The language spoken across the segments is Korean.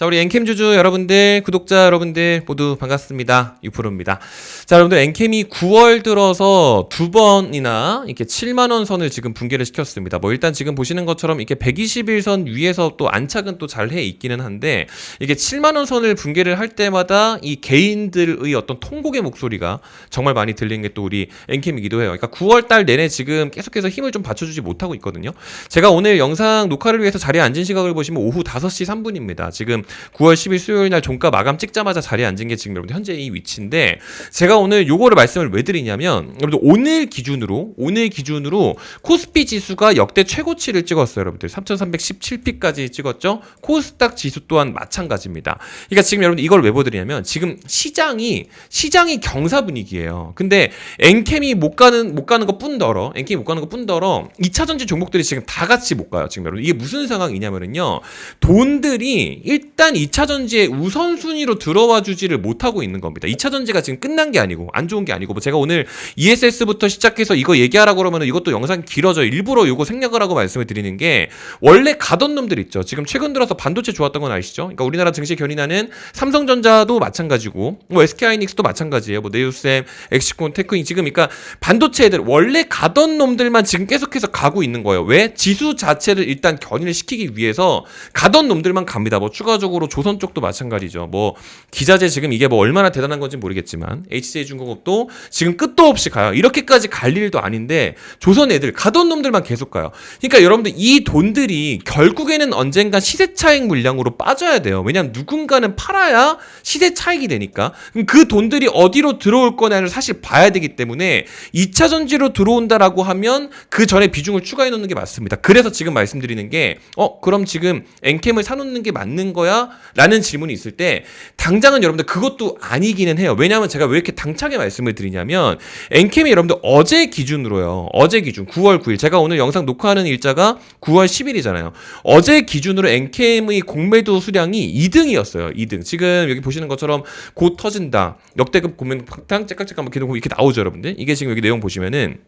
자, 우리 엔캠 주주 여러분들, 구독자 여러분들 모두 반갑습니다. 유프로입니다. 자, 여러분들 엔캠이 9월 들어서 두 번이나 이렇게 7만 원 선을 지금 붕괴를 시켰습니다. 뭐 일단 지금 보시는 것처럼 이렇게 121선 위에서 또 안착은 또 잘 해 있기는 한데 이게 7만 원 선을 붕괴를 할 때마다 이 개인들의 어떤 통곡의 목소리가 정말 많이 들리는 게 또 우리 엔캠이기도 해요. 그러니까 9월 달 내내 지금 계속해서 힘을 좀 받쳐주지 못하고 있거든요. 제가 오늘 영상 녹화를 위해서 자리에 앉은 시각을 보시면 오후 5시 3분입니다. 지금 9월 10일 수요일 날 종가 마감 찍자마자 자리에 앉은 게 지금 여러분들 현재 이 위치인데 제가 오늘 요거를 말씀을 왜 드리냐면 여러분들 오늘 기준으로 오늘 기준으로 코스피 지수가 역대 최고치를 찍었어요, 여러분들. 3,317피까지 찍었죠. 코스닥 지수 또한 마찬가지입니다. 그러니까 지금 여러분들 이걸 왜 보드리냐면 지금 시장이 시장이 경사 분위기예요. 근데 엔캠이 못 가는 못 가는 것 뿐더러 엔캠이 못 가는 것 뿐더러 2차 전지 종목들이 지금 다 같이 못 가요. 지금 여러분 이게 무슨 상황이냐면요. 돈들이 일단 2차 전지에 우선순위로 들어와 주지를 못하고 있는 겁니다. 2차 전지가 지금 끝난 게 아니고 안 좋은 게 아니고 뭐 제가 오늘 ESS부터 시작해서 이거 얘기하라고 그러면 이것도 영상 길어져 일부러 이거 생략을 하고 말씀을 드리는 게 원래 가던 놈들 있죠. 지금 최근 들어서 반도체 좋았던 건 아시죠? 그러니까 우리나라 증시 견인하는 삼성전자도 마찬가지고 뭐 SK하이닉스도 마찬가지예요. 뭐 네오셈, 엑시콘, 테크인 지금 그러니까 반도체 애들 원래 가던 놈들만 지금 계속해서 가고 있는 거예요. 왜? 지수 자체를 일단 견인을 시키기 위해서 가던 놈들만 갑니다. 뭐 추가적으로 조선 쪽도 마찬가지죠. 뭐 기자재 지금 이게 뭐 얼마나 대단한 건지 모르겠지만 HJ중공업도 지금 끝도 없이 가요. 이렇게까지 갈 일도 아닌데 조선 애들 가던 놈들만 계속 가요. 그러니까 여러분들 이 돈들이 결국에는 언젠간 시세 차익 물량으로 빠져야 돼요. 왜냐하면 누군가는 팔아야 시세 차익이 되니까. 그럼 그 돈들이 어디로 들어올 거냐를 사실 봐야 되기 때문에 2차 전지로 들어온다라고 하면 그 전에 비중을 추가해 놓는 게 맞습니다. 그래서 지금 말씀드리는 게 어, 그럼 지금 엔캠을 사놓는 게 맞는 거야? 라는 질문이 있을 때 당장은 여러분들 그것도 아니기는 해요. 왜냐하면 제가 왜 이렇게 당차게 말씀을 드리냐면 엔캠이 여러분들 어제 기준으로요. 어제 기준 9월 9일 제가 오늘 영상 녹화하는 일자가 9월 10일이잖아요. 어제 기준으로 엔캠의 공매도 수량이 2등이었어요. 2등. 지금 여기 보시는 것처럼 곧 터진다. 역대급 공매도 팍탕 째깍째깍 막 이렇게 나오죠, 여러분들. 이게 지금 여기 내용 보시면은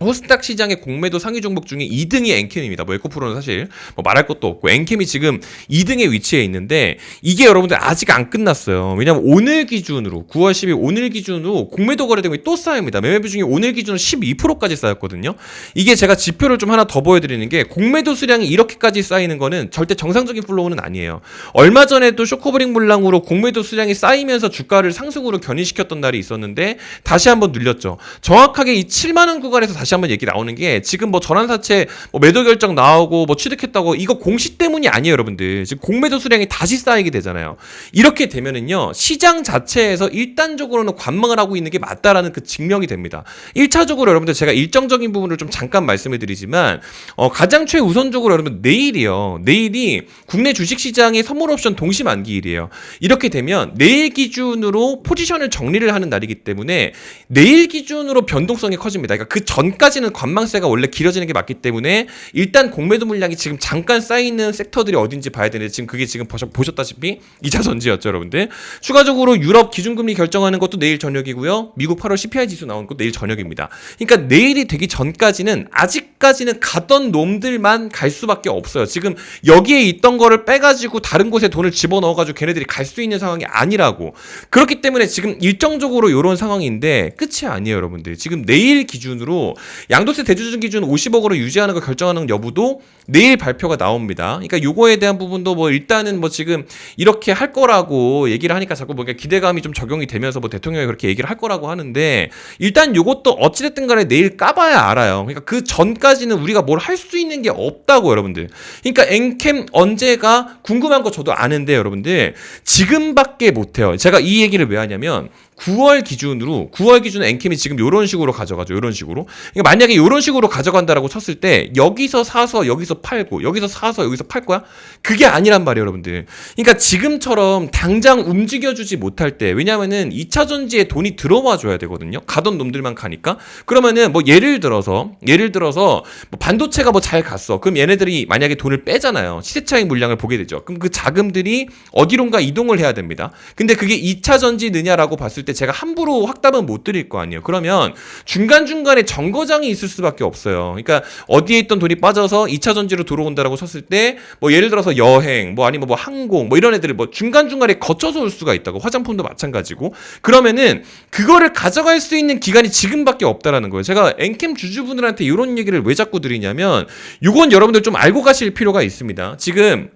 호스닥 시장의 공매도 상위 종목 중에 2등이 엔캠입니다. 뭐 에코프로는 사실 뭐 말할 것도 없고 엔캠이 지금 2등에 위치해 있는데 이게 여러분들 아직 안 끝났어요. 왜냐면 오늘 기준으로 9월 10일 오늘 기준으로 공매도 거래 대금이 또 쌓입니다. 매매 비중이 오늘 기준으로 12%까지 쌓였거든요. 이게 제가 지표를 좀 하나 더 보여드리는 게 공매도 수량이 이렇게까지 쌓이는 거는 절대 정상적인 플로우는 아니에요. 얼마 전에도 쇼커브링 물량으로 공매도 수량이 쌓이면서 주가를 상승으로 견인시켰던 날이 있었는데 다시 한번 눌렸죠. 정확하게 이 7만 원 구간에서 다시 한번 얘기 나오는 게 지금 뭐 전환사채 뭐 매도 결정 나오고 뭐 취득했다고 이거 공시 때문이 아니에요, 여러분들. 지금 공매도 수량이 다시 쌓이게 되잖아요. 이렇게 되면은요 시장 자체에서 일단적으로는 관망을 하고 있는 게 맞다라는 그 증명이 됩니다. 1차적으로 여러분들 제가 일정적인 부분을 좀 잠깐 말씀을 드리지만 어, 가장 최우선적으로 여러분 내일이요. 내일이 국내 주식 시장의 선물 옵션 동시 만기일이에요. 이렇게 되면 내일 기준으로 포지션을 정리를 하는 날이기 때문에 내일 기준으로 변동성이 커집니다. 그러니까 그 전 까지는 관망세가 원래 길어지는 게 맞기 때문에 일단 공매도 물량이 지금 잠깐 쌓이는 섹터들이 어딘지 봐야 되는데 지금 그게 지금 보셨, 보셨다시피 2차 전지였죠, 여러분들. 추가적으로 유럽 기준금리 결정하는 것도 내일 저녁이고요. 미국 8월 CPI 지수 나오는 것도 내일 저녁입니다. 그러니까 내일이 되기 전까지는 아직까지는 가던 놈들만 갈 수밖에 없어요. 지금 여기에 있던 거를 빼가지고 다른 곳에 돈을 집어넣어가지고 걔네들이 갈 수 있는 상황이 아니라고. 그렇기 때문에 지금 일정적으로 이런 상황인데 끝이 아니에요, 여러분들. 지금 내일 기준으로 양도세 대주주 기준 50억으로 유지하는 거 결정하는 여부도 내일 발표가 나옵니다. 그러니까 요거에 대한 부분도 뭐 일단은 뭐 지금 이렇게 할 거라고 얘기를 하니까 자꾸 뭔가 기대감이 좀 적용이 되면서 뭐 대통령이 그렇게 얘기를 할 거라고 하는데 일단 요것도 어찌됐든 간에 내일 까봐야 알아요. 그러니까 그 전까지는 우리가 뭘 할 수 있는 게 없다고 여러분들. 그러니까 엔캠 언제가 궁금한 거 저도 아는데 여러분들 지금밖에 못해요. 제가 이 얘기를 왜 하냐면 9월 기준으로 9월 기준 엔캠이 지금 이런 식으로 가져가죠. 이런 식으로. 그러니까 만약에 이런 식으로 가져간다라고 쳤을 때 여기서 사서 여기서 팔고 여기서 사서 여기서 팔 거야? 그게 아니란 말이에요, 여러분들. 그러니까 지금처럼 당장 움직여 주지 못할 때 왜냐면은 2차 전지에 돈이 들어와 줘야 되거든요. 가던 놈들만 가니까. 그러면은 뭐 예를 들어서 예를 들어서 뭐 반도체가 뭐 잘 갔어. 그럼 얘네들이 만약에 돈을 빼잖아요. 시세 차익 물량을 보게 되죠. 그럼 그 자금들이 어디론가 이동을 해야 됩니다. 근데 그게 2차 전지 느냐라고 봤을 때 제가 함부로 확답은 못 드릴 거 아니에요. 그러면 중간중간에 정거장이 있을 수밖에 없어요. 그러니까 어디에 있던 돈이 빠져서 2차 전지로 들어온다라고 쳤을 때 뭐 예를 들어서 여행, 뭐 아니면 뭐 항공, 뭐 이런 애들이 뭐 중간중간에 거쳐서 올 수가 있다고 화장품도 마찬가지고 그러면은 그거를 가져갈 수 있는 기간이 지금밖에 없다라는 거예요. 제가 엔캠 주주분들한테 이런 얘기를 왜 자꾸 드리냐면 요건 여러분들 좀 알고 가실 필요가 있습니다. 지금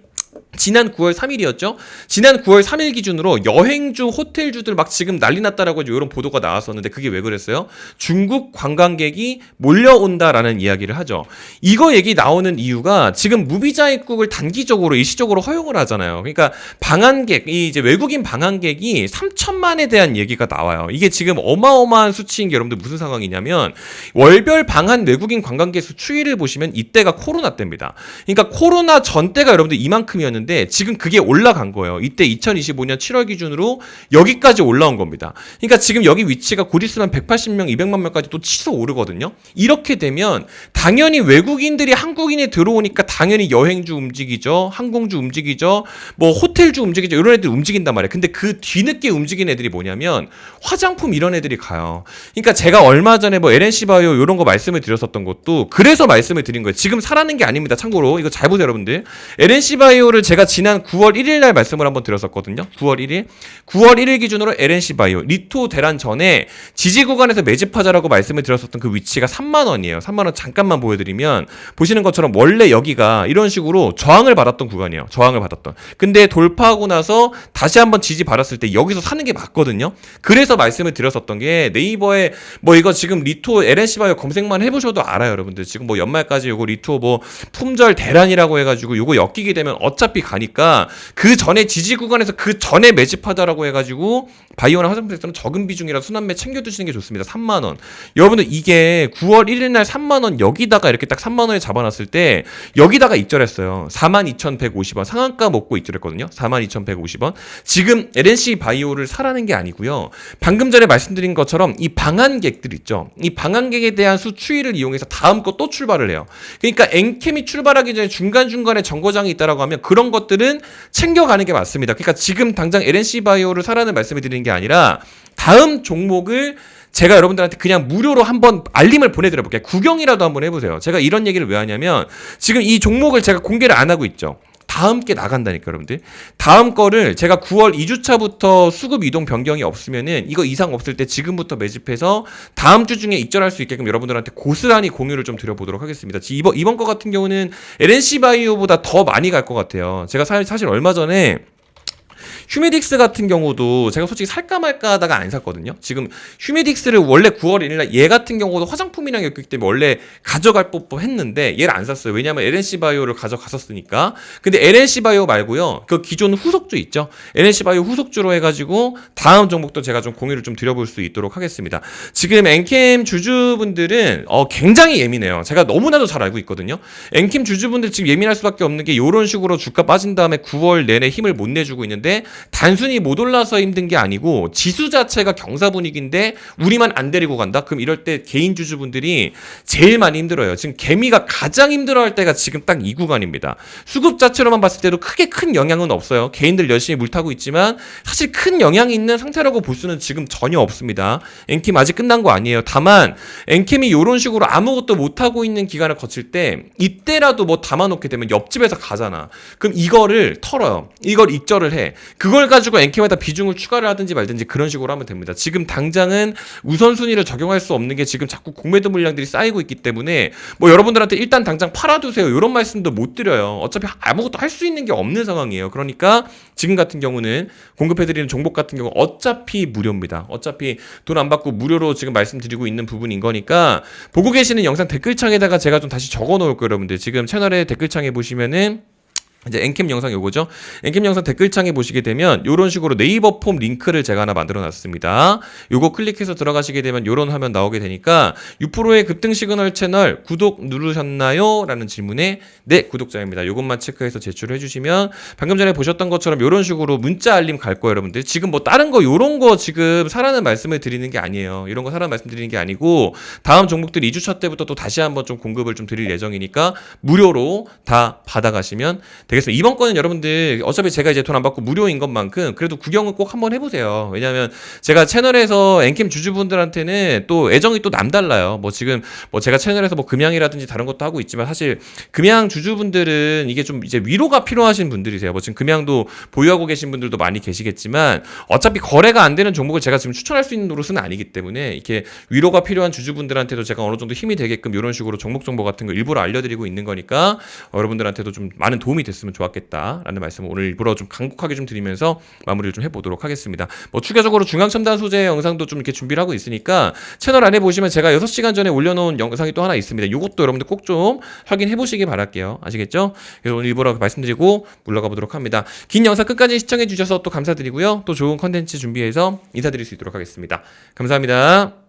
지난 9월 3일이었죠. 지난 9월 3일 기준으로 여행주, 호텔주들 막 지금 난리 났다라고 이런 보도가 나왔었는데 그게 왜 그랬어요? 중국 관광객이 몰려온다라는 이야기를 하죠. 이거 얘기 나오는 이유가 지금 무비자 입국을 단기적으로 일시적으로 허용을 하잖아요. 그러니까 방한객, 이 이제 외국인 방한객이 3천만에 대한 얘기가 나와요. 이게 지금 어마어마한 수치인 게 여러분들 무슨 상황이냐면 월별 방한 외국인 관광객 수 추이를 보시면 이때가 코로나 때입니다. 그러니까 코로나 전 때가 여러분들 이만큼이었 는데 지금 그게 올라간 거예요. 이때 2025년 7월 기준으로 여기까지 올라온 겁니다. 그러니까 지금 여기 위치가 곧 있으면 180명, 200만 명까지 또 치솟 오르거든요. 이렇게 되면 당연히 외국인들이 한국인에 들어오니까 당연히 여행주 움직이죠. 항공주 움직이죠. 뭐 호텔주 움직이죠. 이런 애들 움직인단 말이에요. 근데 그 뒤늦게 움직이는 애들이 뭐냐면 화장품 이런 애들이 가요. 그러니까 제가 얼마 전에 뭐 LNC 바이오 이런 거 말씀을 드렸었던 것도 그래서 말씀을 드린 거예요. 지금 사라는 게 아닙니다. 참고로 이거 잘 보세요, 여러분들. LNC 바이오 를 제가 지난 9월 1일 날 말씀을 한번 드렸었거든요. 9월 1일. 9월 1일 기준으로 LNC 바이오 리토 대란 전에 지지 구간에서 매집하자라고 말씀을 드렸었던 그 위치가 3만 원이에요. 3만 원 잠깐만 보여 드리면 보시는 것처럼 원래 여기가 이런 식으로 저항을 받았던 구간이에요. 저항을 받았던. 근데 돌파하고 나서 다시 한번 지지 받았을 때 여기서 사는 게 맞거든요. 그래서 말씀을 드렸었던 게 네이버에 뭐 이거 지금 리토 LNC 바이오 검색만 해 보셔도 알아요, 여러분들. 지금 뭐 연말까지 요거 리토 뭐 품절 대란이라고 해 가지고 요거 엮이게 되면 어차 피 가니까 그 전에 지지 구간에서 그 전에 매집하자라고 해가지고 바이오나 화장품 섹터는 적은 비중이라 순환매 챙겨두시는 게 좋습니다. 3만 원. 여러분들 이게 9월 1일 날 3만 원 여기다가 이렇게 딱 3만 원에 잡아놨을 때 여기다가 입절했어요. 42,150원 상한가 먹고 입절했거든요. 42,150원. 지금 LNC 바이오를 사라는 게 아니고요. 방금 전에 말씀드린 것처럼 이 방한객들 있죠. 이 방한객에 대한 수추이를 이용해서 다음 거 또 출발을 해요. 그러니까 엔캠이 출발하기 전에 중간 중간에 정거장이 있다라고 하면 그런 것들은 챙겨가는 게 맞습니다. 그러니까 지금 당장 LNC 바이오를 사라는 말씀을 드리는 게 아니라 다음 종목을 제가 여러분들한테 그냥 무료로 한번 알림을 보내드려 볼게요. 구경이라도 한번 해보세요. 제가 이런 얘기를 왜 하냐면 지금 이 종목을 제가 공개를 안 하고 있죠. 다음 게 나간다니까 여러분들. 다음 거를 제가 9월 2주차부터 수급 이동 변경이 없으면은 이거 이상 없을 때 지금부터 매집해서 다음 주 중에 입절할 수 있게끔 여러분들한테 고스란히 공유를 좀 드려보도록 하겠습니다. 지- 이번 이번 거 같은 경우는 LNC 바이오보다 더 많이 갈 것 같아요. 제가 사- 사실 얼마 전에 휴메딕스 같은 경우도 제가 솔직히 살까 말까 하다가 안 샀거든요. 지금 휴메딕스를 원래 9월 1일날 얘 같은 경우도 화장품이랑 엮이기 때문에 원래 가져갈 법도 했는데 얘를 안 샀어요. 왜냐하면 LNC 바이오를 가져갔었으니까. 근데 LNC 바이오 말고요. 그 기존 후속주 있죠. LNC 바이오 후속주로 해가지고 다음 종목도 제가 좀 공유를 좀 드려볼 수 있도록 하겠습니다. 지금 엔캠 주주분들은 어, 굉장히 예민해요. 제가 너무나도 잘 알고 있거든요. 엔캠 주주분들 지금 예민할 수밖에 없는 게 이런 식으로 주가 빠진 다음에 9월 내내 힘을 못 내주고 있는데 단순히 못 올라서 힘든 게 아니고 지수 자체가 경사 분위기인데 우리만 안 데리고 간다? 그럼 이럴 때 개인 주주분들이 제일 많이 힘들어요. 지금 개미가 가장 힘들어할 때가 지금 딱 이 구간입니다. 수급 자체로만 봤을 때도 크게 큰 영향은 없어요. 개인들 열심히 물 타고 있지만 사실 큰 영향이 있는 상태라고 볼 수는 지금 전혀 없습니다. 엔캠 아직 끝난 거 아니에요. 다만 엔캠이 이런 식으로 아무것도 못 하고 있는 기간을 거칠 때 이때라도 뭐 담아놓게 되면 옆집에서 가잖아. 그럼 이거를 털어요. 이걸 익절을 해. 그걸 가지고 엔캠에다 비중을 추가를 하든지 말든지 그런 식으로 하면 됩니다. 지금 당장은 우선순위를 적용할 수 없는 게 지금 자꾸 공매도 물량들이 쌓이고 있기 때문에 뭐 여러분들한테 일단 당장 팔아두세요. 이런 말씀도 못 드려요. 어차피 아무것도 할 수 있는 게 없는 상황이에요. 그러니까 지금 같은 경우는 공급해드리는 종목 같은 경우 어차피 무료입니다. 어차피 돈 안 받고 무료로 지금 말씀드리고 있는 부분인 거니까 보고 계시는 영상 댓글창에다가 제가 좀 다시 적어 놓을 거예요, 여러분들. 지금 채널에 댓글창에 보시면은 이제 엔캠 영상 요거죠. 엔캠 영상 댓글창에 보시게 되면 이런 식으로 네이버 폼 링크를 제가 하나 만들어 놨습니다. 요거 클릭해서 들어가시게 되면 요런 화면 나오게 되니까 6%의 급등 시그널 채널 구독 누르셨나요? 라는 질문에 네, 구독자입니다. 요것만 체크해서 제출해 주시면 방금 전에 보셨던 것처럼 요런 식으로 문자 알림 갈 거예요, 여러분들. 지금 뭐 다른 거 요런 거 지금 사라는 말씀을 드리는 게 아니에요. 이런 거 사라는 말씀 드리는 게 아니고 다음 종목들 2주차 때부터 또 다시 한번 좀 공급을 좀 드릴 예정이니까 무료로 다 받아가시면 되겠습니다. 이번 거는 여러분들 어차피 제가 이제 돈 안 받고 무료인 것만큼 그래도 구경은 꼭 한번 해보세요. 왜냐하면 제가 채널에서 엔캠 주주분들한테는 또 애정이 또 남달라요. 뭐 지금 뭐 제가 채널에서 뭐 금양이라든지 다른 것도 하고 있지만 사실 금양 주주분들은 이게 좀 이제 위로가 필요하신 분들이세요. 뭐 지금 금양도 보유하고 계신 분들도 많이 계시겠지만 어차피 거래가 안 되는 종목을 제가 지금 추천할 수 있는 노릇은 아니기 때문에 이렇게 위로가 필요한 주주분들한테도 제가 어느 정도 힘이 되게끔 이런 식으로 종목 정보 같은 거 일부러 알려드리고 있는 거니까 어, 여러분들한테도 좀 많은 도움이 됐 으면 좋았겠다라는 말씀을 오늘 일부러 좀 강국하게 좀 드리면서 마무리를 좀 해보도록 하겠습니다. 뭐 추가적으로 중앙 첨단 소재 영상도 좀 이렇게 준비를 하고 있으니까 채널 안에 보시면 제가 6시간 전에 올려놓은 영상이 또 하나 있습니다. 이것도 여러분들 꼭 좀 확인해 보시기 바랄게요. 아시겠죠? 그래서 오늘 일부러 말씀드리고 물러가 보도록 합니다. 긴 영상 끝까지 시청해 주셔서 또 감사드리고요. 또 좋은 컨텐츠 준비해서 인사드릴 수 있도록 하겠습니다. 감사합니다.